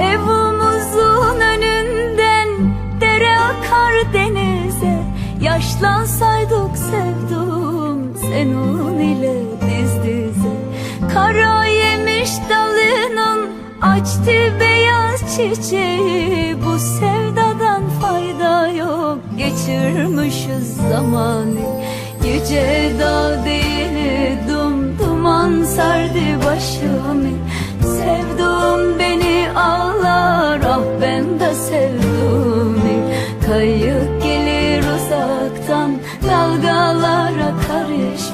Evimizin önünden dere akar denize. Yaşlansaydık sevdum senin ile diz dize. Kara yemiş dalının açtı beyaz çiçeği. Bu sevdadan fayda yok geçirmişiz zamanı. Gece dağ değil dum duman sardı başımı.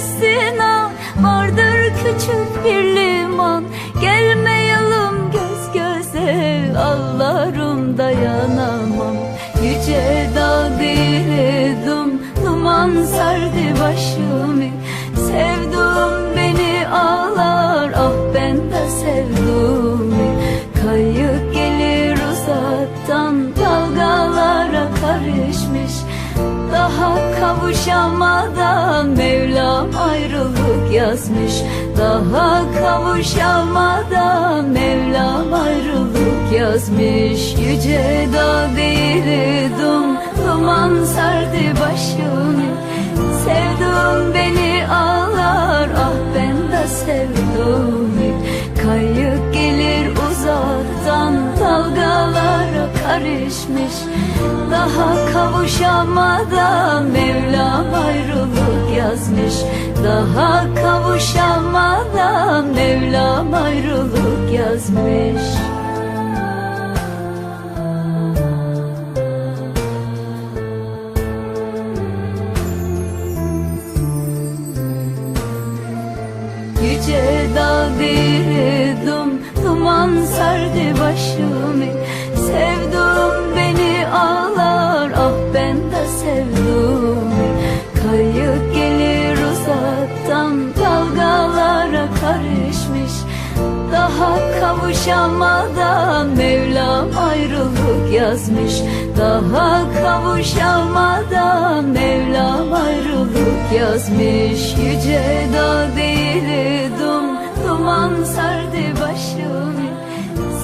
yalısına vardır küçük bir liman. Gelmeyelim göz göze ağlarım dayanamam. Yüce dağ değildim duman sardı kavuşamadan Mevlam ayrılık yazmış. Daha kavuşamadan Mevlam ayrılık yazmış. Yüce dağ değildim duman sardı başımı Sevdum beni ağlar ah ben de sevdum. Kayık gelir uzaktan dalgalara karışmış. Daha kavuşamadan yazmış Daha kavuşamadan Mevlam ayrılık yazmış. Yüce dağ değildim Duman sardı başımı. Sevdum beni ağlar Ah ben de sevdum Daha kavuşamadan Mevlam ayrılık yazmış. Daha kavuşamadan Mevlam ayrılık yazmış. Yüce dağ değil dum duman sardı başım.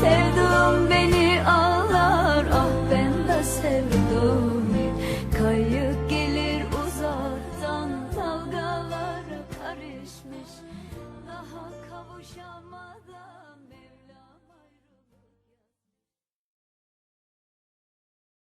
Sevdum beni ağlar ah ben de sevdum. Kayık gelir uzaktan dalgalara karışmış. Daha kavuşamadan